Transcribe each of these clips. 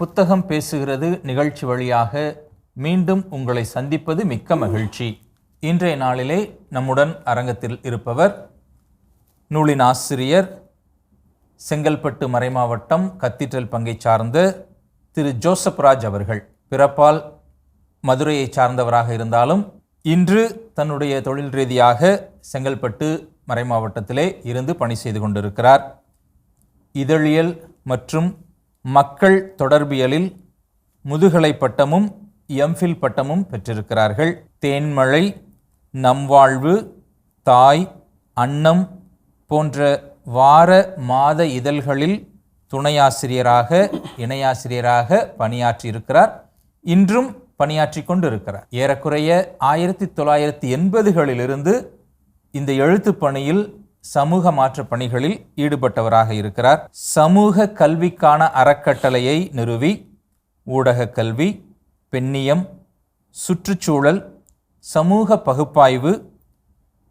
புத்தகம் பேசுகிறது நிகழ்ச்சி வழியாக மீண்டும் உங்களை சந்திப்பது மிக்க மகிழ்ச்சி. இன்றைய நாளிலே நம்முடன் அரங்கத்தில் இருப்பவர் நூலின் ஆசிரியர் செங்கல்பட்டு மறைமாவட்டம் கத்தீட்ரல் பங்கை சார்ந்த திரு ஜோசப் ராஜ் அவர்கள். பிறப்பால் மதுரையை சார்ந்தவராக இருந்தாலும் இன்று தன்னுடைய தொழில் ரீதியாக செங்கல்பட்டு மறைமாவட்டத்திலே இருந்து பணி செய்து கொண்டிருக்கிறார். இதழியல் மற்றும் மக்கள் தொடர்பியலில் முதுகலை பட்டமும் எம்ஃபில் பட்டமும் பெற்றிருக்கிறார்கள். தேன்மழை நம்வாழ்வு தாய் அன்னம் போன்ற வார மாத இதழ்களில் துணையாசிரியராக இணையாசிரியராக பணியாற்றியிருக்கிறார். இன்றும் பணியாற்றி கொண்டிருக்கிறார். ஏறக்குறைய ஆயிரத்தி தொள்ளாயிரத்தி எண்பதுகளிலிருந்து இந்த எழுத்துப் பணியில் சமூக மாற்ற பணிகளில் ஈடுபட்டவராக இருக்கிறார். சமூக கல்விக்கான அறக்கட்டளையை நிறுவி ஊடக கல்வி பெண்ணியம் சுற்றுச்சூழல் சமூக பகுப்பாய்வு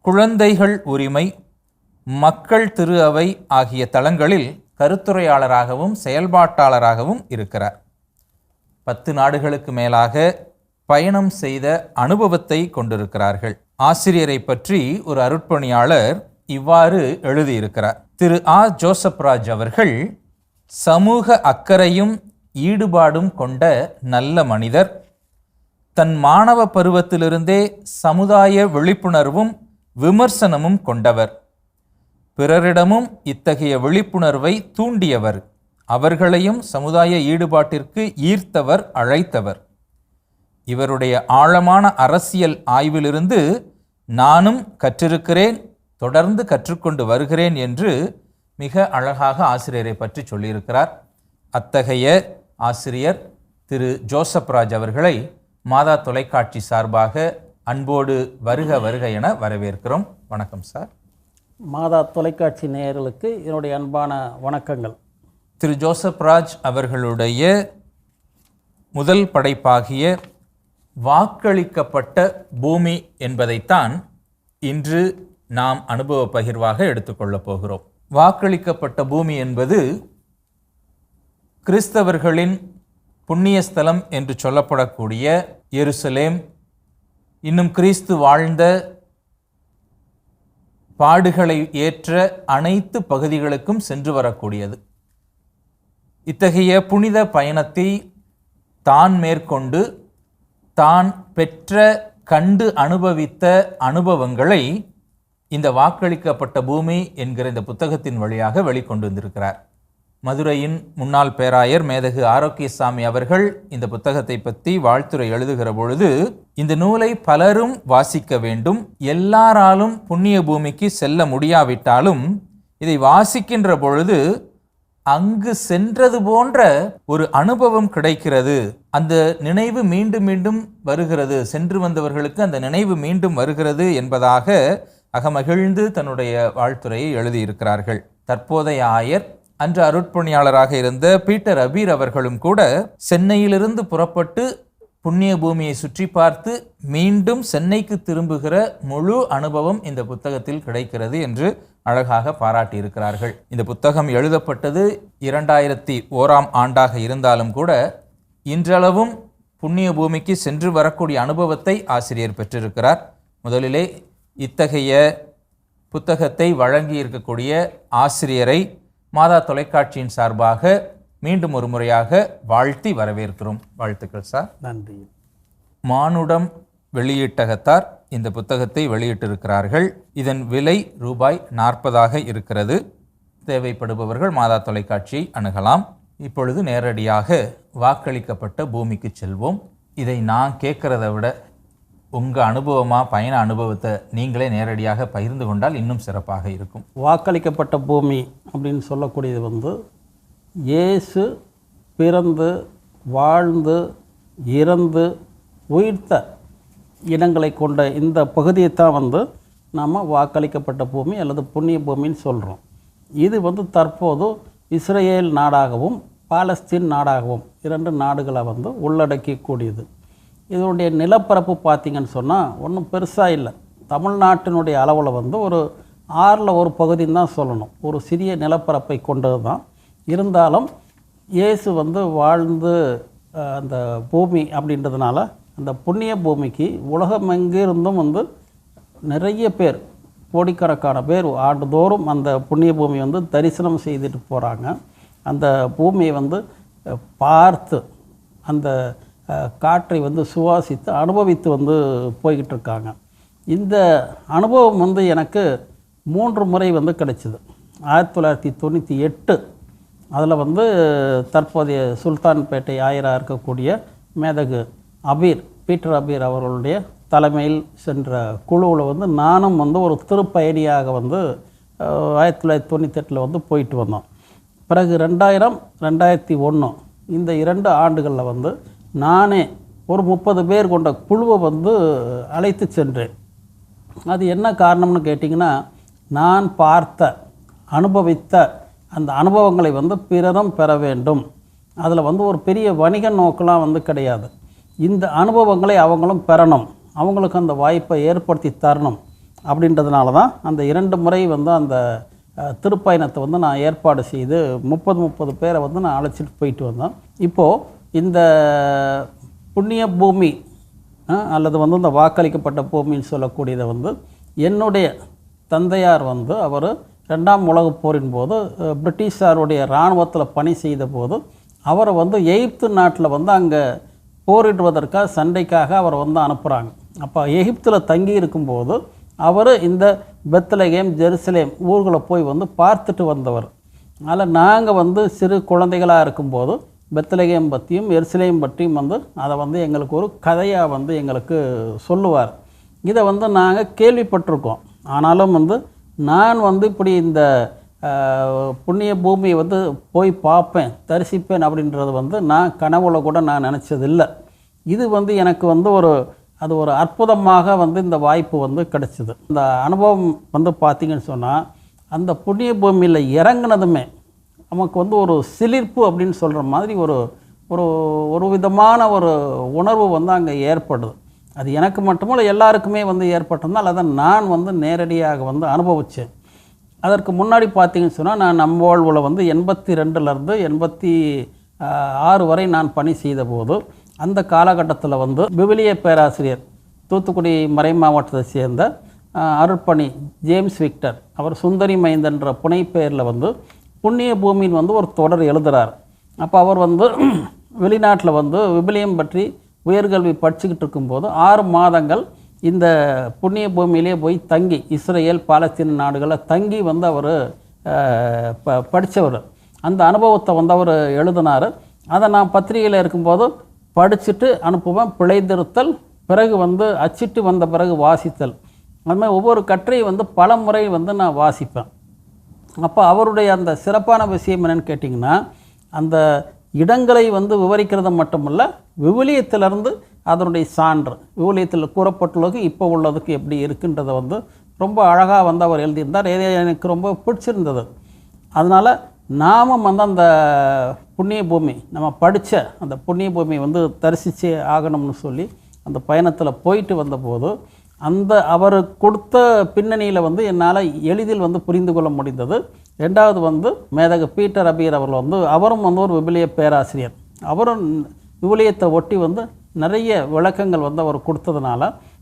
குழந்தைகள் உரிமை மக்கள் திரு அவை ஆகிய தளங்களில் கருத்துரையாளராகவும் செயல்பாட்டாளராகவும் இருக்கிறார். பத்து நாடுகளுக்கு மேலாக பயணம் செய்த அனுபவத்தை கொண்டிருக்கிறார்கள். ஆசிரியரை பற்றி ஒரு அருட்பணியாளர் இவ்வாறு எழுதியிருக்கிறார். திரு ஆ. ஜோசப் ராஜ் அவர்கள் சமூக அக்கறையும் ஈடுபாடும் கொண்ட நல்ல மனிதர். தன் மாணவ பருவத்திலிருந்தே சமுதாய விழிப்புணர்வும் விமர்சனமும் கொண்டவர். பிறரிடமும் இத்தகைய விழிப்புணர்வை தூண்டியவர். அவர்களையும் சமுதாய ஈடுபாட்டிற்கு ஈர்த்தவர் அழைத்தவர். இவருடைய ஆழமான அரசியல் ஆய்விலிருந்து நானும் கற்றிருக்கிறேன். தொடர்ந்து கற்றுக்கொண்டு வருகிறேன் என்று மிக அழகாக ஆசிரியரை பற்றி சொல்லியிருக்கிறார். அத்தகைய ஆசிரியர் திரு ஜோசப் ராஜ் அவர்களை மாதா தொலைக்காட்சி சார்பாக அன்போடு வருக வருக என வரவேற்கிறோம். வணக்கம் சார். மாதா தொலைக்காட்சி நேயர்களுக்கு என்னுடைய அன்பான வணக்கங்கள். திரு ஜோசப் ராஜ் அவர்களுடைய முதல் படைப்பாகிய வாக்களிக்கப்பட்ட பூமி என்பதைத்தான் இன்று நாம் அனுபவ பகிர்வாக எடுத்துக்கொள்ளப் போகிறோம். வாக்களிக்கப்பட்ட பூமி என்பது கிறிஸ்தவர்களின் புண்ணிய ஸ்தலம் என்று சொல்லப்படக்கூடிய எருசலேம். இன்னும் கிறிஸ்து வாழ்ந்த பாடுகளை ஏற்ற அனைத்து பகுதிகளுக்கும் சென்று வரக்கூடியது. இத்தகைய புனித பயணத்தை தான் மேற்கொண்டு தான் பெற்ற கண்டு அனுபவித்த அனுபவங்களை இந்த வாக்களிக்கப்பட்ட பூமி என்கிற இந்த புத்தகத்தின் வழியாக வெளிக்கொண்டு வந்திருக்கிறார் மதுரையின் முன்னாள் பேராயர் மேதகு ஆரோக்கியசாமி அவர்கள் இந்த புத்தகத்தை பற்றி வாழ்த்துரை எழுதுகிற பொழுது இந்த நூலை பலரும் வாசிக்க வேண்டும் எல்லாராலும் புண்ணிய பூமிக்கு செல்ல முடியாவிட்டாலும் இதை வாசிக்கின்ற பொழுது அங்கு சென்றது போன்ற ஒரு அனுபவம் கிடைக்கிறது. அந்த நினைவு மீண்டும் மீண்டும் வருகிறது. சென்று வந்தவர்களுக்கு அந்த நினைவு மீண்டும் வருகிறது என்பதாக அகமகிழ்ந்து தன்னுடைய வாழ்த்துறையை எழுதியிருக்கிறார்கள். தற்போதைய ஆயர் அன்று அருட்பணியாளராக இருந்த பீட்டர் அபீர் அவர்களும் கூட சென்னையிலிருந்து புறப்பட்டு புண்ணிய பூமியை சுற்றி பார்த்து மீண்டும் சென்னைக்கு திரும்புகிற முழு அனுபவம் இந்த புத்தகத்தில் கிடைக்கிறது என்று அழகாக பாராட்டியிருக்கிறார்கள். இந்த புத்தகம் எழுதப்பட்டது இரண்டாயிரத்தி ஓராம் ஆண்டாக இருந்தாலும் கூட இன்றளவும் புண்ணிய பூமிக்கு சென்று வரக்கூடிய அனுபவத்தை ஆசிரியர் பெற்றிருக்கிறார். முதலிலே இத்தகைய புத்தகத்தை வழங்கி இருக்கக்கூடிய ஆசிரியரை மாதா தொலைக்காட்சியின் சார்பாக மீண்டும் ஒரு முறையாக வாழ்த்தி வரவேற்கிறோம். வாழ்த்துக்கள் சார். நன்றி. மானுடம் வெளியீட்டகத்தார் இந்த புத்தகத்தை வெளியிட்டிருக்கிறார்கள். இதன் விலை ரூபாய் நாற்பதாக இருக்கிறது. தேவைப்படுபவர்கள் மாதா தொலைக்காட்சியை அணுகலாம். இப்பொழுது நேரடியாக வாக்களிக்கப்பட்ட பூமிக்கு செல்வோம். இதை நான் கேட்குறத விட உங்கள் அனுபவமாக பயண அனுபவத்தை நீங்களே நேரடியாக பகிர்ந்து கொண்டால் இன்னும் சிறப்பாக இருக்கும். வாக்களிக்கப்பட்ட பூமி அப்படின்னு சொல்லக்கூடியது வந்து இயேசு பிறந்து வாழ்ந்து இறந்து உயிர்த்த இடங்களை கொண்ட இந்த பகுதியை தான் வந்து நாம் வாக்களிக்கப்பட்ட பூமி அல்லது புண்ணிய பூமின்னு சொல்கிறோம் இது வந்து தற்போது இஸ்ரேல் நாடாகவும் பாலஸ்தீன் நாடாகவும் இரண்டு நாடுகளை வந்து உள்ளடக்கக்கூடியது. இதனுடைய நிலப்பரப்பு பார்த்திங்கன்னு சொன்னால் ஒன்றும் பெருசாக இல்லை. தமிழ்நாட்டினுடைய அளவில் வந்து ஒரு ஆறில் ஒரு பகுதின்னு தான் சொல்லணும். ஒரு சிறிய நிலப்பரப்பை கொண்டது தான் இருந்தாலும் இயேசு வந்து வாழ்ந்து அந்த பூமி அப்படின்றதுனால அந்த புண்ணிய பூமிக்கு உலகமெங்கிருந்தும் வந்து நிறைய பேர் கோடிக்கணக்கான பேர் ஆண்டுதோறும் அந்த புண்ணிய பூமி வந்து தரிசனம் செய்துட்டு போகிறாங்க அந்த பூமியை வந்து பார்த்து அந்த காற்றை வந்து சுவாசித்து அனுபவித்து வந்து போய்கிட்டு இருக்காங்க இந்த அனுபவம் வந்து எனக்கு மூன்று முறை வந்து கிடைச்சிது. ஆயிரத்தி தொள்ளாயிரத்தி தொண்ணூற்றி எட்டு அதில் வந்து தற்போதைய சுல்தான்பேட்டை ஆயராக இருக்கக்கூடிய மேதகு அபீர் பீட்டர் அபீர் அவர்களுடைய தலைமையில் சென்ற குழுவில் வந்து நானும் வந்து ஒரு திருப்பயணியாக வந்து ஆயிரத்தி தொள்ளாயிரத்தி தொண்ணூத்தெட்டில் வந்து போயிட்டு வந்தோம். பிறகு ரெண்டாயிரம் ரெண்டாயிரத்தி ஒன்று இந்த இரண்டு ஆண்டுகளில் வந்து நானே ஒரு முப்பது பேர் கொண்ட குழுவை வந்து அழைத்து சென்றேன். அது என்ன காரணம்னு கேட்டிங்கன்னா நான் பார்த்த அனுபவித்த அந்த அனுபவங்களை வந்து பிறரும் பெற வேண்டும். அதில் வந்து ஒரு பெரிய வணிக நோக்கெலாம் வந்து கிடையாது. இந்த அனுபவங்களை அவங்களும் பெறணும். அவங்களுக்கு அந்த வாய்ப்பை ஏற்படுத்தி தரணும் அப்படின்றதுனால தான் அந்த இரண்டு முறை வந்து அந்த திருப்பயணத்தை வந்து நான் ஏற்பாடு செய்து முப்பது முப்பது பேரை வந்து நான் அழைச்சிட்டு போயிட்டு வந்தேன். இப்போது இந்த புண்ணிய பூமி அல்லது வந்து இந்த வாக்களிக்கப்பட்ட பூமின்னு சொல்லக்கூடியதை வந்து என்னுடைய தந்தையார் வந்து அவர் ரெண்டாம் உலகப் போரின் போது பிரிட்டிஷாருடைய இராணுவத்தில் பணி செய்த போது அவரை வந்து எகிப்து நாட்டில் வந்து அங்கே போரிடுவதற்காக சண்டைக்காக அவரை வந்து அனுப்புகிறாங்க அப்போ எகிப்தில் தங்கி இருக்கும்போது அவர் இந்த பெத்லகேம் ஜெருசலேம் ஊர்களை போய் வந்து பார்த்துட்டு வந்தவர். அதனால் நாங்கள் வந்து சிறு குழந்தைகளாக இருக்கும்போது பெத்லகேம் பற்றியும் எருசலேம் பற்றியும் வந்து அதை வந்து எங்களுக்கு ஒரு கதையாக வந்து எங்களுக்கு சொல்லுவார். இதை வந்து நாங்கள் கேள்விப்பட்டிருக்கோம். ஆனாலும் வந்து நான் வந்து இப்படி இந்த புண்ணிய பூமியை வந்து போய் பார்ப்பேன் தரிசிப்பேன் அப்படின்றது வந்து நான் கனவுல கூட நான் நினச்சதில்லை. இது வந்து எனக்கு வந்து ஒரு அது ஒரு அற்புதமாக வந்து இந்த வாய்ப்பு வந்து கிடைச்சிது. இந்த அனுபவம் வந்து பார்த்திங்கன்னு சொன்னால் அந்த புண்ணிய பூமியில் இறங்குனதுமே நமக்கு வந்து ஒரு சிலிர்ப்பு அப்படின்னு சொல்கிற மாதிரி ஒரு ஒரு ஒரு விதமான ஒரு உணர்வு வந்து அங்கே ஏற்படுது. அது எனக்கு மட்டுமல்ல எல்லாருக்குமே வந்து ஏற்பட்டிருந்தால் அதை நான் வந்து நேரடியாக வந்து அனுபவித்தேன் அதற்கு முன்னாடி பார்த்தீங்கன்னு சொன்னால் நான் நம்ம வாழ்வில் வந்து எண்பத்தி ரெண்டுலேருந்து எண்பத்தி ஆறு வரை நான் பணி செய்த போது அந்த காலகட்டத்தில் வந்து விவிலிய பேராசிரியர் தூத்துக்குடி மறை மாவட்டத்தை சேர்ந்த அருட்பணி ஜேம்ஸ் விக்டர் அவர் சுந்தரி மைந்தன்ற புனைப்பெயரில் வந்து புண்ணிய பூமியின் வந்து ஒரு தொடர் எழுதுகிறார் அப்போ அவர் வந்து வெளிநாட்டில் வந்து விபிலியம் பற்றி உயர்கல்வி படிச்சுக்கிட்டு இருக்கும்போது ஆறு மாதங்கள் இந்த புண்ணிய பூமியிலே போய் தங்கி இஸ்ரேல் பாலஸ்தீன் நாடுகளில் தங்கி வந்து அவர் ப படித்தவர் அந்த அனுபவத்தை வந்து அவர் எழுதினார். அதை நான் பத்திரிகையில் இருக்கும்போது படிச்சுட்டு அனுப்புவேன். பிழைத்திருத்தல் பிறகு வந்து அச்சிட்டு வந்த பிறகு வாசித்தல். அது மாதிரி ஒவ்வொரு கட்டுரையும் வந்து பல முறை வந்து நான் வாசிப்பேன். அப்போ அவருடைய அந்த சிறப்பான விஷயம் என்னன்னு கேட்டிங்கன்னா அந்த இடங்களை வந்து விவரிக்கிறது மட்டுமல்ல விவிலியத்திலிருந்து அதனுடைய சான்று விவிலியத்தில் கூறப்பட்டுள்ளது இப்போ உள்ளதுக்கு எப்படி இருக்குன்றதை வந்து ரொம்ப அழகாக வந்து அவர் எழுதியிருந்தார். ஏதே எனக்கு ரொம்ப பிடிச்சிருந்தது. அதனால் நாமும் வந்து அந்த புண்ணிய பூமி நம்ம படித்த அந்த புண்ணிய பூமி வந்து தரிசித்து ஆகணும்னு சொல்லி அந்த பயணத்தில் போயிட்டு வந்தபோது அந்த அவர் கொடுத்த பின்னணியில் வந்து என்னால் எளிதில் வந்து புரிந்து கொள்ள முடிந்தது. ரெண்டாவது வந்து மேதக பீட்டர் அபீர் அவர்கள் வந்து அவரும் வந்து ஒரு விபிலிய பேராசிரியர். அவரும் விவிலியத்தை ஒட்டி வந்து நிறைய விளக்கங்கள் வந்து அவர் கொடுத்ததுனால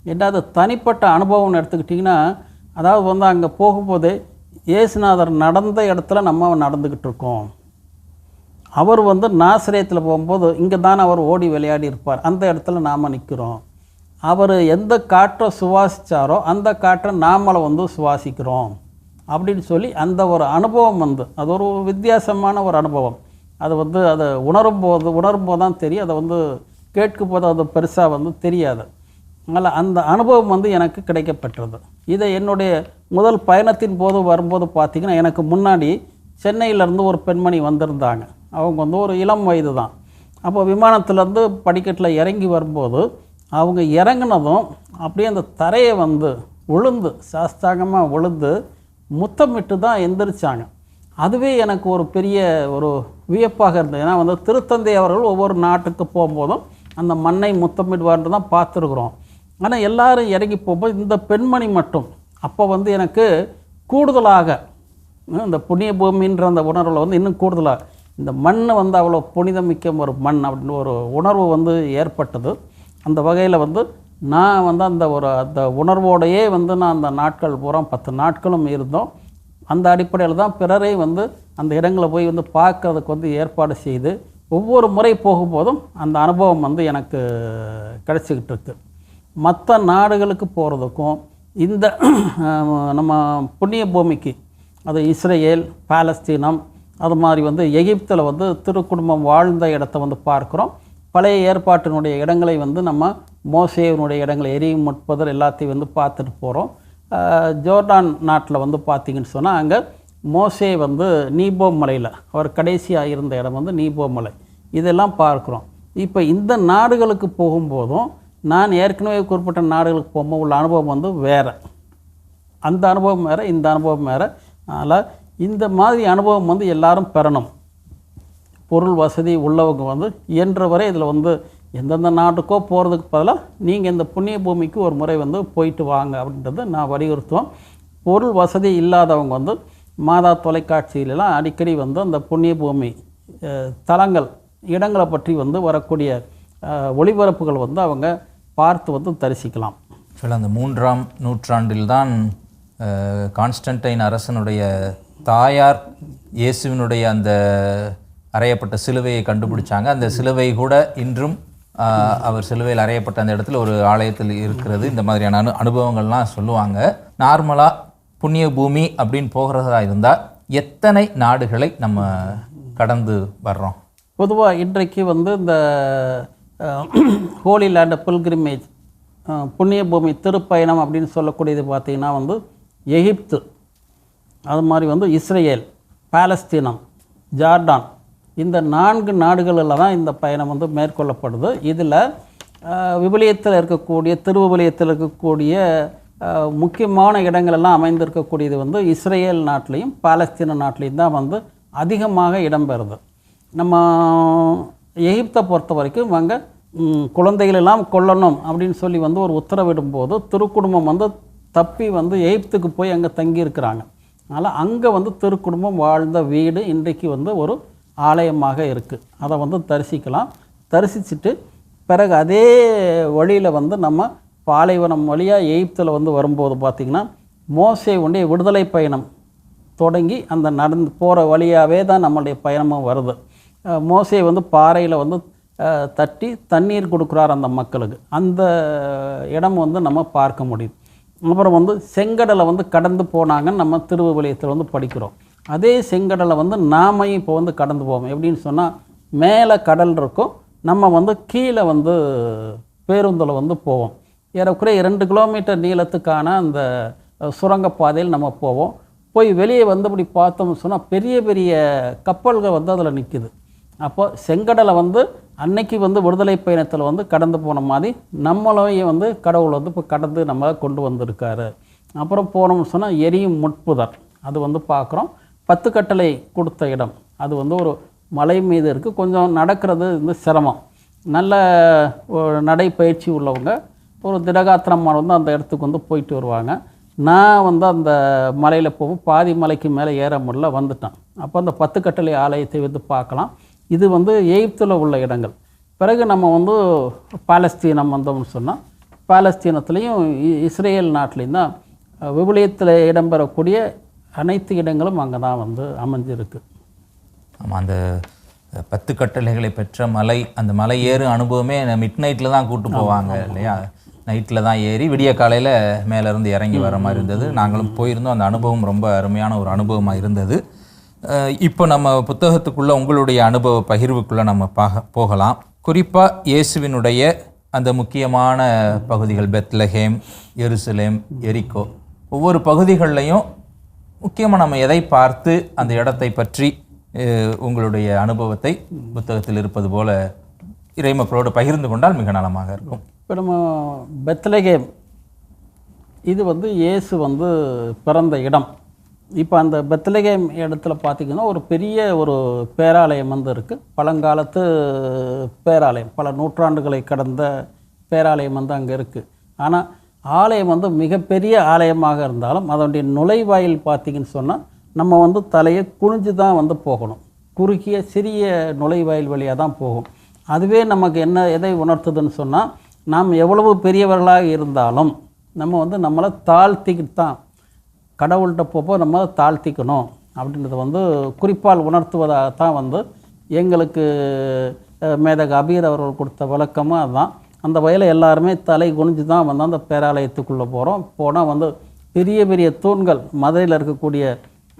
ரெண்டாவது தனிப்பட்ட அனுபவம்னு எடுத்துக்கிட்டிங்கன்னா அதாவது வந்து அங்கே போகும்போதே இயேசுநாதர் நடந்த இடத்துல நம்ம நடந்துக்கிட்டு இருக்கோம். அவர் வந்து நாசிரியத்தில் போகும்போது இங்கே தான் அவர் ஓடி விளையாடி இருப்பார். அந்த இடத்துல நாம் நிற்கிறோம் அவர் எந்த காற்றை சுவாசித்தாரோ அந்த காற்றை நாமளை வந்து சுவாசிக்கிறோம் அப்படின்னு சொல்லி அந்த ஒரு அனுபவம் வந்து அது ஒரு வித்தியாசமான ஒரு அனுபவம். அது வந்து அதை உணரும் போது உணரும் போது தான் தெரியும். அதை வந்து கேட்கும் போது அது பெருசாக வந்து தெரியாது. அதனால் அந்த அனுபவம் வந்து எனக்கு கிடைக்கப்பெற்றது. இதை என்னுடைய முதல் பயணத்தின் போது வரும்போது பார்த்திங்கன்னா எனக்கு முன்னாடி சென்னையிலேருந்து ஒரு பெண்மணி வந்திருந்தாங்க. அவங்க வந்து ஒரு இளம் வயது தான் அப்போ விமானத்துலேருந்து படிக்கட்டில் இறங்கி வரும்போது அவங்க இறங்குனதும் அப்படியே அந்த தரையை வந்து உளுந்து சாஸ்தாகமாக உளுந்து முத்தமிட்டு தான் எந்திரிச்சாங்க. அதுவே எனக்கு ஒரு பெரிய ஒரு வியப்பாக இருந்தது. ஏன்னா வந்து திருத்தந்தை அவர்கள் ஒவ்வொரு நாட்டுக்கு போகும்போதும் அந்த மண்ணை முத்தமிடுவார்னு தான் பார்த்துருக்குறோம். ஆனால் எல்லாரும் இறங்கி போகும்போது இந்த பெண்மணி மட்டும் அப்போ வந்து எனக்கு கூடுதலாக இந்த புண்ணிய பூமின்ற அந்த உணர்வில் வந்து இன்னும் கூடுதலாக இந்த மண் வந்து அவ்வளோ புனிதமிக்க ஒரு மண் அப்படின்னு ஒரு உணர்வு வந்து ஏற்பட்டது. அந்த வகையில் வந்து நான் வந்து அந்த ஒரு அந்த உணர்வோடையே வந்து நான் அந்த நாட்கள் பூரா பத்து நாட்களும் இருந்தோம். அந்த அடிப்படையில் தான் பிறரை வந்து அந்த இடங்களை போய் வந்து பார்க்கறதுக்கு வந்து ஏற்பாடு செய்து ஒவ்வொரு முறை போகும்போதும் அந்த அனுபவம் வந்து எனக்கு கிடச்சிக்கிட்டு இருக்கு. மற்ற நாடுகளுக்கு போகிறதுக்கும் இந்த நம்ம புண்ணிய பூமிக்கு அது இஸ்ரேல் பாலஸ்தீனம் அது மாதிரி வந்து எகிப்தில் வந்து திருக்குடும்பம் வாழ்ந்த இடத்த வந்து பார்க்குறோம். பழைய ஏற்பாட்டினுடைய இடங்களை வந்து நம்ம மோசேவனுடைய இடங்களை எரியும் முற்பதர் எல்லாத்தையும் வந்து பார்த்துட்டு போகிறோம் ஜோர்டான் நாட்டில் வந்து பார்த்தீங்கன்னு சொன்னால் அங்கே மோசே வந்து நீபோ மலையில் அவர் கடைசியாக இருந்த இடம் வந்து நீபோ மலை. இதெல்லாம் பார்க்குறோம். இப்போ இந்த நாடுகளுக்கு போகும்போதும் நான் ஏற்கனவே குறிப்பிட்ட நாடுகளுக்கு போகும்போது உள்ள அனுபவம் வந்து வேறு. அந்த அனுபவம் வேறு இந்த அனுபவம் வேறு. அதனால் இந்த மாதிரி அனுபவம் வந்து எல்லாரும் பெறணும். பொருள் வசதி உள்ளவங்க வந்து இயன்றவரை இதில் வந்து எந்தெந்த நாட்டுக்கோ போகிறதுக்கு பதிலாக நீங்கள் இந்த புண்ணிய பூமிக்கு ஒரு முறை வந்து போயிட்டு வாங்க அப்படின்றத நான் வலியுறுத்துவோம் பொருள் வசதி இல்லாதவங்க வந்து மாதா தொலைக்காட்சியிலலாம் அடிக்கடி வந்து அந்த புண்ணிய பூமி தலங்கள் இடங்களை பற்றி வந்து வரக்கூடிய ஒளிபரப்புகள் வந்து அவங்க பார்த்து வந்து தரிசிக்கலாம். சில அந்த மூன்றாம் நூற்றாண்டில்தான் கான்ஸ்டன்டைன் அரசனுடைய தாயார் இயேசுவினுடைய அந்த அறையப்பட்ட சிலுவையை கண்டுபிடிச்சாங்க. அந்த சிலுவை கூட இன்றும் அவர் சிலுவையில் அறையப்பட்ட அந்த இடத்துல ஒரு ஆலயத்தில் இருக்கிறது. இந்த மாதிரியான அனு அனுபவங்கள்லாம் சொல்லுவாங்க. நார்மலாக புண்ணிய பூமி அப்படின்னு போகிறதா இருந்தால் எத்தனை நாடுகளை நம்ம கடந்து வர்றோம்? பொதுவாக இன்றைக்கு வந்து இந்த ஹோலி லேண்ட் புல்கிரிமேஜ் புண்ணிய பூமி திருப்பயணம் அப்படின்னு சொல்லக்கூடியது பார்த்திங்கன்னா வந்து எகிப்து. அது மாதிரி வந்து இஸ்ரேல் பாலஸ்தீனம் ஜார்டான் இந்த நான்கு நாடுகளில் தான் இந்த பயணம் வந்து மேற்கொள்ளப்படுது. இதில் விபலியத்தில் இருக்கக்கூடிய திருவிபலியத்தில் இருக்கக்கூடிய முக்கியமான இடங்களெல்லாம் அமைந்திருக்கக்கூடியது வந்து இஸ்ரேல் நாட்டிலையும் பாலஸ்தீன நாட்டிலையும் தான் வந்து அதிகமாக இடம்பெறுது. நம்ம எகிப்தை பொறுத்த வரைக்கும் அங்கே குழந்தைகளெல்லாம் கொல்லணும் அப்படின்னு சொல்லி வந்து ஒரு உத்தரவிடும்போது திருக்குடும்பம் வந்து தப்பி வந்து எகிப்துக்கு போய் அங்கே தங்கியிருக்கிறாங்க. அதனால் அங்கே வந்து திருக்குடும்பம் வாழ்ந்த வீடு இன்றைக்கு வந்து ஒரு ஆலயமாக இருக்குது அதை வந்து தரிசிக்கலாம். தரிசிச்சுட்டு பிறகு அதே வழியில் வந்து நம்ம பாலைவனம் வழியாக எகிப்தில் வந்து வரும்போது பார்த்திங்கன்னா மோசை உடைய விடுதலை பயணம் தொடங்கி அந்த நடந்து போகிற வழியாகவே தான் நம்மளுடைய பயணமும் வருது. மோசை வந்து பாறையில் வந்து தட்டி தண்ணீர் கொடுக்குறார் அந்த மக்களுக்கு. அந்த இடம் வந்து நம்ம பார்க்க முடியும். அப்புறம் வந்து செங்கடலை வந்து கடந்து போனாங்கன்னு நம்ம திருவிவிலியத்தில் வந்து படிக்கிறோம். அதே செங்கடலை வந்து நாமையும் இப்போ வந்து கடந்து போவோம். எப்படின்னு சொன்னால் மேலே கடல் இருக்கும் நம்ம வந்து கீழே வந்து பேருந்தில் வந்து போவோம். ஏறக்குறைய இரண்டு கிலோமீட்டர் நீளத்துக்கான அந்த சுரங்கப்பாதையில் நம்ம போவோம். போய் வெளியே வந்து அப்படி பார்த்தோம்னு சொன்னால் பெரிய பெரிய கப்பல்கள் வந்து அதில் நிற்குது அப்போ செங்கடலை வந்து அன்னைக்கு வந்து விடுதலை பயணத்தில் வந்து கடந்து போன மாதிரி நம்மளையும் வந்து கடவுள் வந்து இப்போ கடந்து நம்ம கொண்டு வந்திருக்காரு. அப்புறம் போனோம்னு சொன்னால் எரியும் முட்புதர். அது வந்து பார்க்குறோம். பத்து கட்டளை கொடுத்த இடம். அது வந்து ஒரு மலை மீது இருக்குது கொஞ்சம் நடக்கிறது வந்து சிரமம். நல்ல நடைப்பயிற்சி உள்ளவங்க ஒரு திடகாத்திரமான வந்து அந்த இடத்துக்கு வந்து போயிட்டு வருவாங்க. நான் வந்து அந்த மலையில் போகும் பாதி மலைக்கு மேலே ஏற முடியல வந்துட்டேன். அப்போ அந்த பத்து கட்டளை ஆலயத்தை வந்து பார்க்கலாம். இது வந்து எகிப்தில் உள்ள இடங்கள். பிறகு நம்ம வந்து பாலஸ்தீனம் வந்தோம்னு சொன்னால் பாலஸ்தீனத்துலேயும் இ- இஸ்ரேல் நாட்டிலையும் தான் விபுலியத்தில் இடம்பெறக்கூடிய அனைத்து இடங்களும் அங்கே தான் வந்து அமைஞ்சிருக்கு. ஆமாம் அந்த பத்து கட்டளைகளை பெற்ற மலை அந்த மலை ஏறும் அனுபவமே மிட் நைட்டில் தான் கூட்டு போவாங்க இல்லையா? நைட்டில் தான் ஏறி விடிய காலையில் மேலேருந்து இறங்கி வர மாதிரி இருந்தது. நாங்களும் போயிருந்தோம். அந்த அனுபவம் ரொம்ப அருமையான ஒரு அனுபவமாக இருந்தது. இப்போ நம்ம புத்தகத்துக்குள்ளே உங்களுடைய அனுபவ பகிர்வுக்குள்ளே நம்ம பாக போகலாம். குறிப்பாக இயேசுவினுடைய அந்த முக்கியமான பகுதிகள் பெத்லஹேம் எருசலேம் எரிக்கோ ஒவ்வொரு பகுதிகள்லையும் முக்கியமாக நம்ம எதை பார்த்து அந்த இடத்தை பற்றி உங்களுடைய அனுபவத்தை புத்தகத்தில் இருப்பது போல இறைமக்களோடு பகிர்ந்து கொண்டால் மிக நலமாக இருக்கும். இப்போ நம்ம பெத்லகேம் இது வந்து இயேசு வந்து பிறந்த இடம். இப்போ அந்த பெத்லகேம் இடத்துல பார்த்திங்கன்னா ஒரு பெரிய ஒரு பேராலயம் வந்து இருக்குது பழங்காலத்து பேராலயம் பல நூற்றாண்டுகளை கடந்த பேராலயம் வந்து அங்கே இருக்குது ஆனால் ஆலயம் வந்து மிகப்பெரிய ஆலயமாக இருந்தாலும் அதனுடைய நுழைவாயில் பார்த்திங்கன்னு சொன்னால் நம்ம வந்து தலையை குனிஞ்சு தான் வந்து போகணும். குறுகிய சிறிய நுழைவாயில் வழியாக தான் போகும். அதுவே நமக்கு என்ன எதை உணர்த்துதுன்னு சொன்னால் நாம் எவ்வளவு பெரியவர்களாக இருந்தாலும் நம்ம வந்து நம்மளை தாழ்த்திக்கிட்டு தான் கடவுள்கிட்ட போப்போ நம்ம தாழ்த்திக்கணும் அப்படின்றத வந்து குறிப்பால் உணர்த்துவதாக தான் வந்து எங்களுக்கு மேதக அபீர் அவர்கள் கொடுத்த விளக்கமும் அதுதான் அந்த வயலில் எல்லாருமே தலை குனிஞ்சு தான் வந்து அந்த பேராலயத்துக்குள்ளே போகிறோம் போனால் வந்து பெரிய பெரிய தூண்கள் மதுரையில் இருக்கக்கூடிய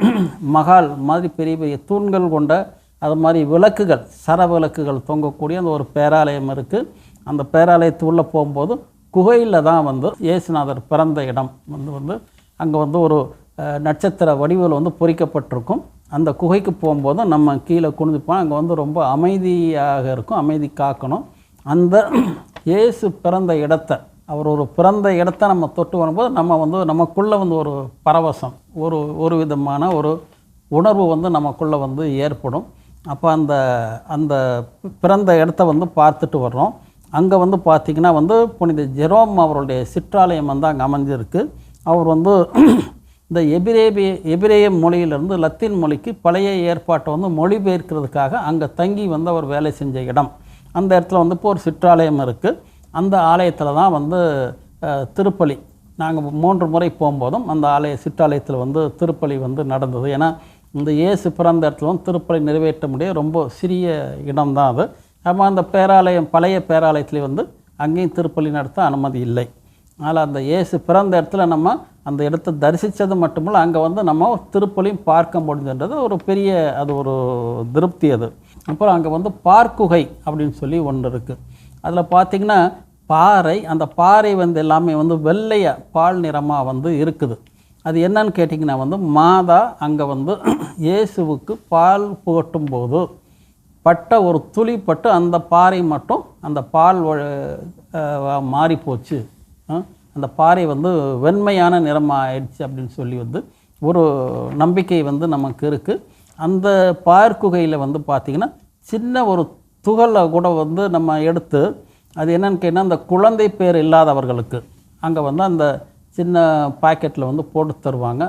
மகால் மாதிரி பெரிய பெரிய தூண்கள் கொண்ட அது மாதிரி விளக்குகள் சர விளக்குகள் தொங்கக்கூடிய அந்த ஒரு பேராலயம் இருக்குது அந்த பேராலயத்து உள்ளே போகும்போது குகையில் தான் வந்து இயேசுநாதர் பிறந்த இடம் வந்து வந்து அங்கே வந்து ஒரு நட்சத்திர வடிவில் வந்து பொறிக்கப்பட்டிருக்கும். அந்த குகைக்கு போகும்போது நம்ம கீழே குனிஞ்சுப்போம். அங்கே வந்து ரொம்ப அமைதியாக இருக்கும் அமைதி காக்கணும். அந்த இயேசு பிறந்த இடத்த அவர் ஒரு பிறந்த இடத்த நம்ம தொட்டு வரும்போது நம்ம வந்து நமக்குள்ளே வந்து ஒரு பரவசம் ஒரு ஒரு விதமான ஒரு உணர்வு வந்து நமக்குள்ளே வந்து ஏற்படும். அப்போ அந்த அந்த பிறந்த இடத்த வந்து பார்த்துட்டு வர்றோம். அங்கே வந்து பார்த்திங்கன்னா வந்து புனித ஜெரோம் அவருடைய சிற்றாலயம் வந்து அங்கே அமைஞ்சிருக்கு. அவர் வந்து இந்த எபிரேபிய எபிரேய மொழியிலிருந்து லத்தீன் மொழிக்கு பழைய ஏற்பாட்டை வந்து மொழிபெயர்க்கிறதுக்காக அங்கே தங்கி வந்து அவர் வேலை செஞ்ச இடம். அந்த இடத்துல வந்து இப்போ ஒரு சிற்றாலயம் இருக்குது அந்த ஆலயத்தில் தான் வந்து திருப்பலி. நாங்கள் மூன்று முறை போகும்போதும் அந்த ஆலய சிற்றாலயத்தில் வந்து திருப்பலி வந்து நடந்தது. ஏன்னா இந்த இயேசு பிறந்த இடத்துல வந்து திருப்பலி நிறைவேற்ற முடிய ரொம்ப சிறிய இடம்தான் அது. நம்ம அந்த பேராலயம் பழைய பேராலயத்துலேயே வந்து அங்கேயும் திருப்பலி நடத்த அனுமதி இல்லை. அதனால் அந்த இயேசு பிறந்த இடத்துல நம்ம அந்த இடத்த தரிசித்தது மட்டுமில்ல அங்கே வந்து நம்ம திருப்பலியும் பார்க்க முடிஞ்சுன்றது ஒரு பெரிய அது ஒரு திருப்தி அது. அப்புறம் அங்கே வந்து பார்க்குகை அப்படின்னு சொல்லி ஒன்று இருக்குது அதில் பார்த்திங்கன்னா பாறை அந்த பாறை வந்து எல்லாமே வந்து வெள்ளைய பால் நிறமாக வந்து இருக்குது. அது என்னன்னு கேட்டிங்கன்னா வந்து மாதா அங்கே வந்து இயேசுவுக்கு பால் புகட்டும்போது பட்ட ஒரு துளி பட்டு அந்த பாறை மட்டும் அந்த பால் மாறி போச்சு. அந்த பாறை வந்து வெண்மையான நிறமாக ஆயிடுச்சு அப்படின்னு சொல்லி வந்து ஒரு நம்பிக்கை வந்து நமக்கு இருக்குது அந்த பார்க்குகையில் வந்து பார்த்திங்கன்னா சின்ன ஒரு துகளை கூட வந்து நம்ம எடுத்து அது என்னென்னு கேட்டால் அந்த குழந்தை பேர் இல்லாதவர்களுக்கு அங்கே வந்து அந்த சின்ன பாக்கெட்டில் வந்து போட்டு தருவாங்க.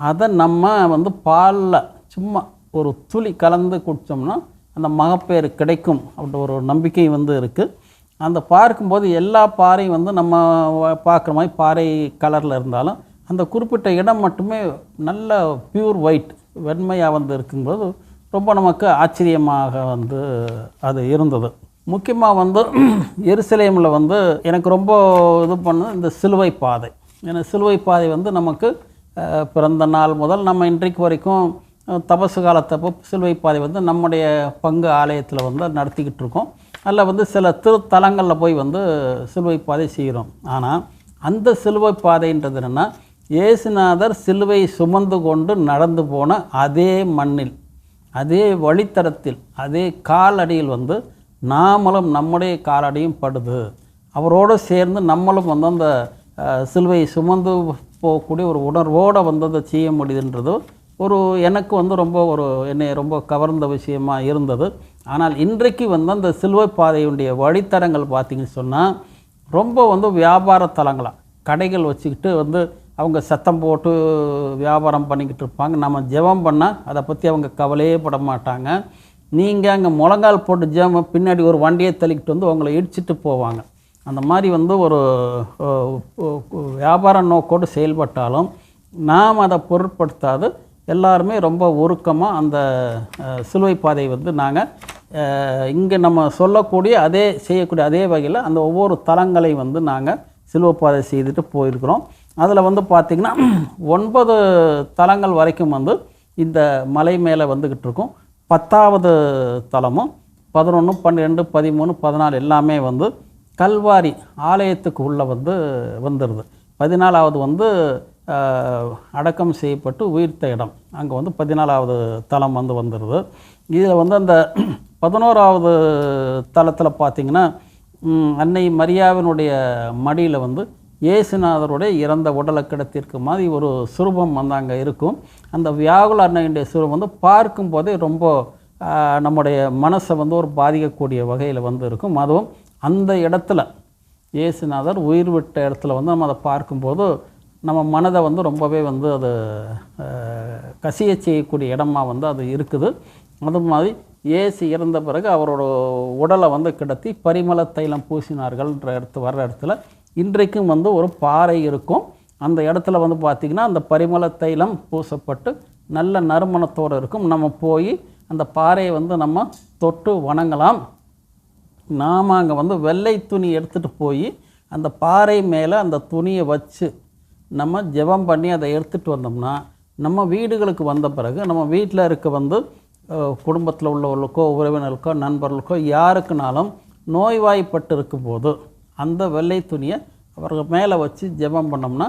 அதை நம்ம வந்து பாலில் சும்மா ஒரு துளி கலந்து குடித்தோம்னா அந்த மகப்பேறு கிடைக்கும் அப்படின்ற ஒரு நம்பிக்கை வந்து இருக்குது அந்த பார்க்கும்போது எல்லா பாறையும் வந்து நம்ம பார்க்குற மாதிரி பாறை கலரில் இருந்தாலும் அந்த குறிப்பிட்ட இடம் மட்டுமே நல்ல பியூர் ஒயிட் வெண்மையாக வந்து இருக்கும்போது ரொம்ப நமக்கு ஆச்சரியமாக வந்து அது இருந்தது. முக்கியமாக வந்து எருசலேமில் வந்து எனக்கு ரொம்ப இது பண்ண இந்த சிலுவை பாதை. ஏன்னா சிலுவை பாதை வந்து நமக்கு பிறந்த நாள் முதல் நம்ம இன்றைக்கு வரைக்கும் தபசு காலத்தப்போ சிலுவை பாதை வந்து நம்முடைய பங்கு ஆலயத்தில் வந்து நடத்திக்கிட்டு இருக்கோம். அதில் வந்து சில திருத்தலங்களில் போய் வந்து சிலுவை பாதை செய்கிறோம். ஆனால் அந்த சிலுவை பாதைன்றது என்னென்னா இயேசுநாதர் சிலுவை சுமந்து கொண்டு நடந்து போன அதே மண்ணில் அதே வழித்தடத்தில் அதே காலடியில் வந்து நாமளும் நம்முடைய காலடியும் படுது. அவரோடு சேர்ந்து நம்மளும் வந்து அந்த சிலுவை சிலுவையை சுமந்து போகக்கூடிய ஒரு உணர்வோடு வந்து அதை செய்ய முடியுதுன்றது ஒரு எனக்கு வந்து ரொம்ப ஒரு என்னை ரொம்ப கவர்ந்த விஷயமாக இருந்தது. ஆனால் இன்றைக்கு வந்து அந்த சிலுவை பாதையுடைய வழித்தடங்கள் பார்த்திங்கன்னு சொன்னால் ரொம்ப வந்து வியாபார தலங்களாக கடைகள் வச்சுக்கிட்டு வந்து அவங்க சத்தம் போட்டு வியாபாரம் பண்ணிக்கிட்டு இருப்பாங்க. நம்ம ஜெபம் பண்ணால் அதை பற்றி அவங்க கவலையே பட மாட்டாங்க. நீங்கள் அங்கே முழங்கால் போட்டு ஜெபம் பின்னாடி ஒரு வண்டியை தள்ளிக்கிட்டு வந்து உங்களை இடிச்சிட்டு போவாங்க. அந்த மாதிரி வந்து ஒரு வியாபார நோக்கோடு செயல்பட்டாலும் நாம் அதை பொருட்படுத்தாது. எல்லாருமே ரொம்ப உருக்கமாக அந்த சிலுவை பாதை வந்து நாங்கள் இங்கே நம்ம சொல்லக்கூடிய அதே செய்யக்கூடிய அதே வகையில் அந்த ஒவ்வொரு தலங்களை வந்து நாங்கள் சிலுவை பாதை செய்துட்டு போயிருக்கிறோம். அதில் வந்து பார்த்திங்கன்னா ஒன்பது தலங்கள் வரைக்கும் வந்து இந்த மலை மேலே வந்துக்கிட்டு இருக்கும். பத்தாவது தலமும் பதினொன்று பன்னிரெண்டு பதிமூணு பதினாலு எல்லாமே வந்து கல்வாரி ஆலயத்துக்கு உள்ளே வந்து வந்துடுது பதினாலாவது வந்து அடக்கம் செய்யப்பட்டு உயிர்த்த இடம். அங்கே வந்து பதினாலாவது தலம் வந்து வந்துடுது இதில் வந்து அந்த பதினோராவது தளத்தில் பார்த்திங்கன்னா அன்னை மரியாவினுடைய மடியில் வந்து இயேசுநாதருடைய இறந்த உடலை மாதிரி ஒரு சுரூபம் வந்து அங்கே இருக்கும். அந்த வியாகுல அன்னையுடைய சுரூபம் வந்து பார்க்கும் போதே ரொம்ப நம்முடைய மனசை வந்து ஒரு பாதிக்கக்கூடிய வகையில் வந்து இருக்கும். அதுவும் அந்த இடத்துல இயேசுநாதர் உயிர் விட்ட இடத்துல வந்து நம்ம அதை பார்க்கும்போது நம்ம மனதை வந்து ரொம்பவே வந்து அது கசிய செய்யக்கூடிய இடமா வந்து அது இருக்குது. அது மாதிரி ஏசு இறந்த பிறகு அவரோட உடலை வந்து கிடத்தி பரிமள தைலம் பூசினார்கள்ன்ற இடத்து வர்ற இடத்துல இன்றைக்கும் வந்து ஒரு பாறை இருக்கும். அந்த இடத்துல வந்து பார்த்திங்கன்னா அந்த பரிமள தைலம் பூசப்பட்டு நல்ல நறுமணத்தோடு இருக்கும். நம்ம போய் அந்த பாறையை வந்து நம்ம தொட்டு வணங்கலாம். நாம் அங்கே வந்து வெள்ளை துணி எடுத்துகிட்டு போய் அந்த பாறை மேலே அந்த துணியை வச்சு நம்ம ஜெபம் பண்ணி அதை எடுத்துகிட்டு வந்தோம்னா நம்ம வீடுகளுக்கு வந்த பிறகு நம்ம வீட்டில் இருக்க வந்து குடும்பத்தில் உள்ளவர்களுக்கோ உறவினர்களுக்கோ நண்பர்களுக்கோ யாருக்குனாலும் நோய்வாய்ப்பட்டு இருக்கும்போது அந்த வெள்ளை துணியை அவர்கள் மேலே வச்சு ஜெபம் பண்ணோம்னா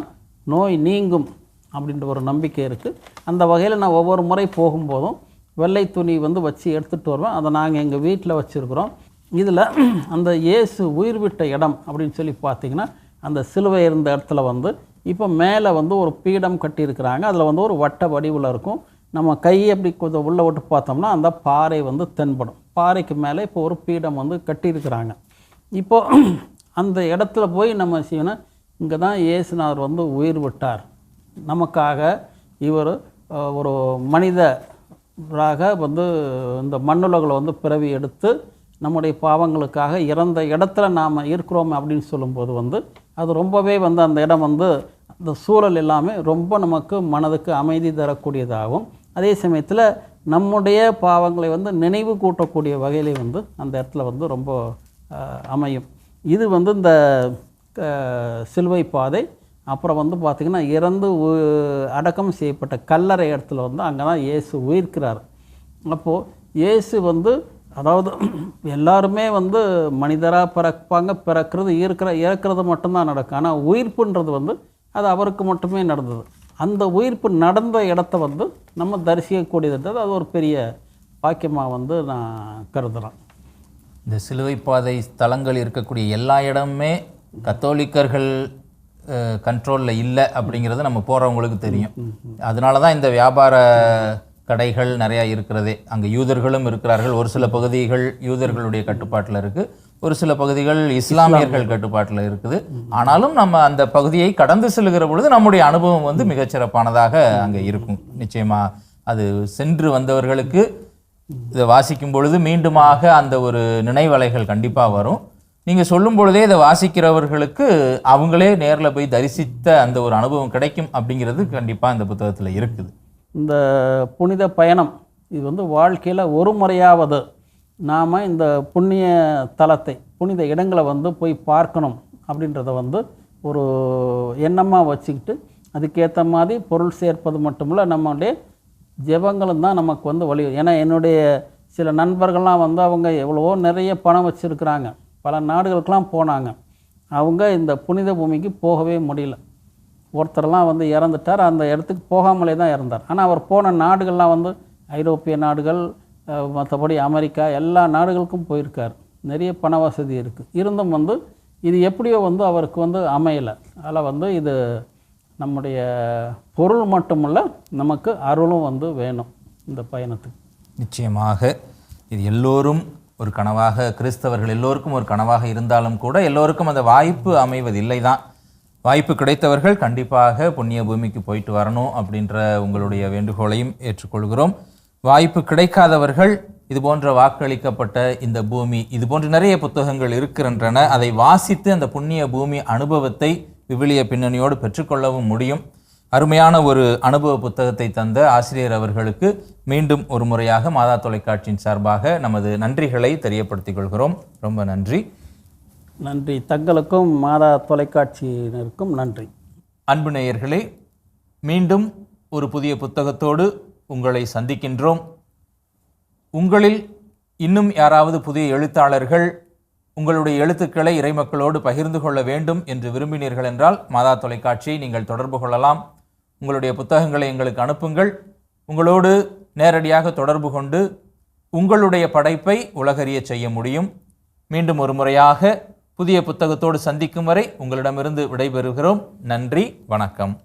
நோய் நீங்கும் அப்படின்ற ஒரு நம்பிக்கை இருக்குது. அந்த வகையில் நான் ஒவ்வொரு முறை போகும்போதும் வெள்ளை துணி வந்து வச்சு எடுத்துகிட்டு வருவேன். அதை நாங்கள் எங்கள் வீட்டில் வச்சுருக்குறோம். இதில் அந்த இயேசு உயிர் விட்ட இடம் அப்படின்னு சொல்லி பார்த்தீங்கன்னா அந்த சிலுவை இருந்த இடத்துல வந்து இப்போ மேலே வந்து ஒரு பீடம் கட்டியிருக்கிறாங்க. அதில் வந்து ஒரு வட்ட வடிவில் இருக்கும். நம்ம கையை அப்படி கொஞ்சம் உள்ளே விட்டு பார்த்தோம்னா அந்த பாறை வந்து தென்படும். பாறைக்கு மேலே இப்போ ஒரு பீடம் வந்து கட்டியிருக்கிறாங்க. இப்போது அந்த இடத்துல போய் நம்ம செய்யணும்? இங்கே தான் இயேசுநாதர் வந்து உயிர் விட்டார். நமக்காக இவர் ஒரு மனிதராக வந்து இந்த மண்ணுலகில் வந்து பிறவி எடுத்து நம்முடைய பாவங்களுக்காக இறந்த இடத்துல நாம் இருக்கிறோம் அப்படின்னு சொல்லும்போது வந்து அது ரொம்பவே வந்து அந்த இடம் வந்து அந்த சூழல் எல்லாமே ரொம்ப நமக்கு மனதுக்கு அமைதி தரக்கூடியதாகும். அதே சமயத்தில் நம்முடைய பாவங்களை வந்து நினைவு கூட்டக்கூடிய வகையிலே வந்து அந்த இடத்துல வந்து ரொம்ப அமையும். இது வந்து இந்த சிலுவை பாதை அப்புறம் வந்து பார்த்திங்கன்னா இறந்து அடக்கம் செய்யப்பட்ட கல்லறை இடத்துல வந்து அங்கே தான் இயேசு உயிர்க்கிறார். அப்போது இயேசு வந்து அதாவது எல்லாருமே வந்து மனிதராக பிறப்பாங்க பிறக்கிறது இருக்கிற இறக்கிறது மட்டும்தான் நடக்கும். ஆனால் உயிர்ப்புன்றது வந்து அது அவருக்கு மட்டுமே நடந்தது. அந்த உயிர்ப்பு நடந்த இடத்த வந்து நம்ம தரிசிக்கக்கூடியதுன்றது அது ஒரு பெரிய பாக்கியமாக வந்து நான் கருதுகிறேன் இந்த சிலுவை பாதை ஸ்தலங்கள் இருக்கக்கூடிய எல்லா இடமுமே கத்தோலிக்கர்கள் கண்ட்ரோலில் இல்லை அப்படிங்கிறது நம்ம போகிறவங்களுக்கு தெரியும். அதனால தான் இந்த வியாபார கடைகள் நிறையா இருக்கிறதே. அங்கே யூதர்களும் இருக்கிறார்கள். ஒரு சில பகுதிகள் யூதர்களுடைய கட்டுப்பாட்டில் இருக்குது ஒரு சில பகுதிகள் இஸ்லாமியர்கள் கட்டுப்பாட்டில் இருக்குது. ஆனாலும் நம்ம அந்த பகுதியை கடந்து செல்கிற பொழுது நம்முடைய அனுபவம் வந்து மிகச்சிறப்பானதாக அங்கே இருக்கும். நிச்சயமா அது சென்று வந்தவர்களுக்கு இதை வாசிக்கும் பொழுது மீண்டுமாக அந்த ஒரு நினைவலைகள் கண்டிப்பாக வரும். நீங்கள் சொல்லும் பொழுதே இதை வாசிக்கிறவர்களுக்கு அவங்களே நேரில் போய் தரிசித்த அந்த ஒரு அனுபவம் கிடைக்கும் அப்படிங்கிறது கண்டிப்பாக இந்த புத்தகத்தில் இருக்குது. இந்த புனித பயணம் இது வந்து வாழ்க்கையில் ஒரு முறையாவது நாம் இந்த புண்ணிய தலத்தை புனித இடங்களை வந்து போய் பார்க்கணும் அப்படின்றத வந்து ஒரு எண்ணமாக வச்சுக்கிட்டு அதுக்கேற்ற மாதிரி பொருள் சேர்ப்பது மட்டுமில்ல நம்மளுடைய ஜெபங்களும் தான் நமக்கு வந்து வழி. ஏன்னா என்னுடைய சில நண்பர்கள்லாம் வந்து அவங்க எவ்வளவோ நிறைய பணம் வச்சுருக்குறாங்க. பல நாடுகளுக்கெலாம் போனாங்க. அவங்க இந்த புனித பூமிக்கு போகவே முடியல. ஒருத்தர்லாம் வந்து இறந்துட்டார். அந்த இடத்துக்கு போகாமலே தான் இறந்தார். ஆனால் அவர் போன நாடுகள்லாம் வந்து ஐரோப்பிய நாடுகள் மற்றபடி அமெரிக்கா எல்லா நாடுகளுக்கும் போயிருக்கார். நிறைய பண வசதி இருக்குது இருந்தும் வந்து இது எப்படியோ வந்து அவருக்கு வந்து அமையலை. அதில் வந்து இது நம்முடைய பொருள் மட்டுமல்ல நமக்கு அருளும் வந்து வேணும் இந்த பயணத்துக்கு. நிச்சயமாக இது எல்லோரும் ஒரு கனவாக கிறிஸ்தவர்கள் எல்லோருக்கும் ஒரு கனவாக இருந்தாலும் கூட எல்லோருக்கும் அந்த வாய்ப்பு அமைவதில்லை தான் வாய்ப்பு கிடைத்தவர்கள் கண்டிப்பாக புண்ணிய பூமிக்கு போயிட்டு வரணும் அப்படின்ற உங்களுடைய வேண்டுகோளையும் ஏற்றுக்கொள்கிறோம். வாய்ப்பு கிடைக்காதவர்கள் இது போன்ற வாக்களிக்கப்பட்ட இந்த பூமி இது போன்ற நிறைய புத்தகங்கள் இருக்கின்றன அதை வாசித்து அந்த புண்ணிய பூமி அனுபவத்தை விவிலிய பின்னணியோடு பெற்றுக்கொள்ளவும் முடியும். அருமையான ஒரு அனுபவ புத்தகத்தை தந்த ஆசிரியர் அவர்களுக்கு மீண்டும் ஒரு முறையாக மாதா தொலைக்காட்சியின் சார்பாக நமது நன்றிகளை தெரியப்படுத்திக் கொள்கிறோம். ரொம்ப நன்றி. நன்றி. தங்களுக்கும் மாதா தொலைக்காட்சியினருக்கும் நன்றி. அன்பு நேயர்களே மீண்டும் ஒரு புதிய புத்தகத்தோடு உங்களை சந்திக்கின்றோம். உங்களில் இன்னும் யாராவது புதிய எழுத்தாளர்கள் உங்களுடைய எழுத்துக்களை இறைமக்களோடு பகிர்ந்து கொள்ள வேண்டும் என்று விரும்பினீர்கள் என்றால் மாதா தொலைக்காட்சியை நீங்கள் தொடர்பு கொள்ளலாம். உங்களுடைய புத்தகங்களை எங்களுக்கு அனுப்புங்கள். உங்களோடு நேரடியாக தொடர்பு கொண்டு உங்களுடைய படைப்பை உலகறிய செய்ய முடியும். மீண்டும் ஒரு முறையாக புதிய புத்தகத்தோடு சந்திக்கும் வரை உங்களிடமிருந்து விடைபெறுகிறோம். நன்றி வணக்கம்.